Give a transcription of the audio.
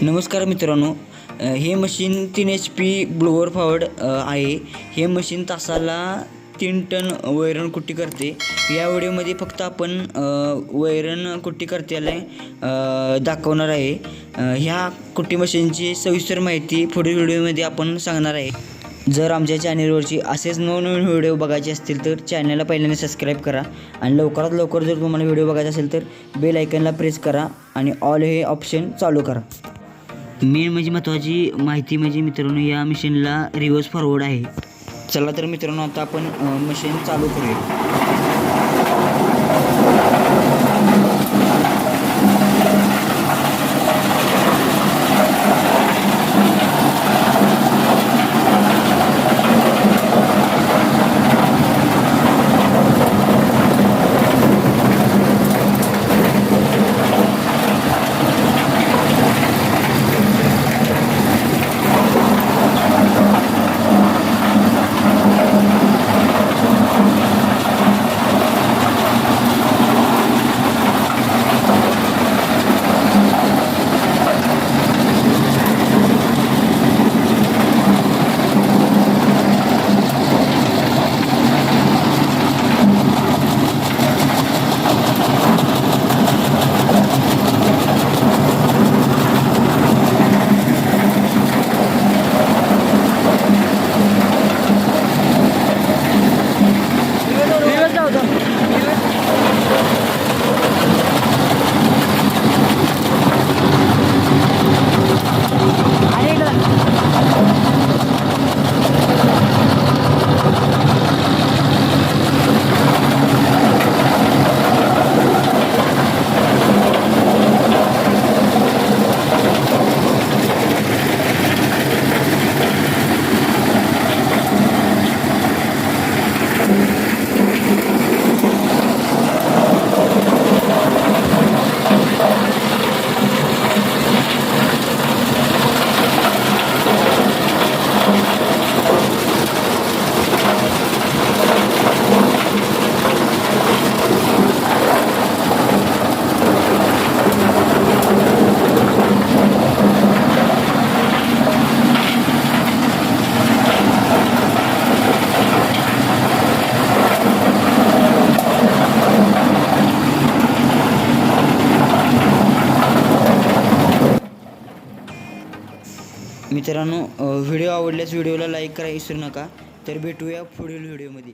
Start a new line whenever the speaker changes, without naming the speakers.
नमस्कार मित्रांनो हे मशीन तीन एच पी ब्लोअर फॉवर्ड आहे. हे मशीन तासाला तीन टन वैरण कुट्टी करते. या व्हिडिओमध्ये फक्त आपण वैरण कुट्टी करत्याला दाखवणार आहे. ह्या कुट्टी मशीनची सविस्तर माहिती पुढील व्हिडिओमध्ये आपण सांगणार आहे. जर आमच्या चॅनेलवरची असेच नवनवीन व्हिडिओ बघायचे असतील तर चॅनलला पहिल्यांदा सबस्क्राईब करा आणि लवकरात लवकर जर तुम्हाला व्हिडिओ बघायचा असेल तर बेल आयकनला प्रेस करा आणि ऑल हे ऑप्शन चालू करा. मेन म्हणजे महत्त्वाची माहिती म्हणजे मित्रांनो या मशीनला रिव्हर्स फॉरवर्ड आहे. चला तर मित्रांनो आता आपण मशीन चालू करूया. मित्रांनो व्हिडिओ आवडल्यास व्हिडिओला लाईक करा विसरू नका. तर भेटूया पुढील व्हिडिओमध्ये.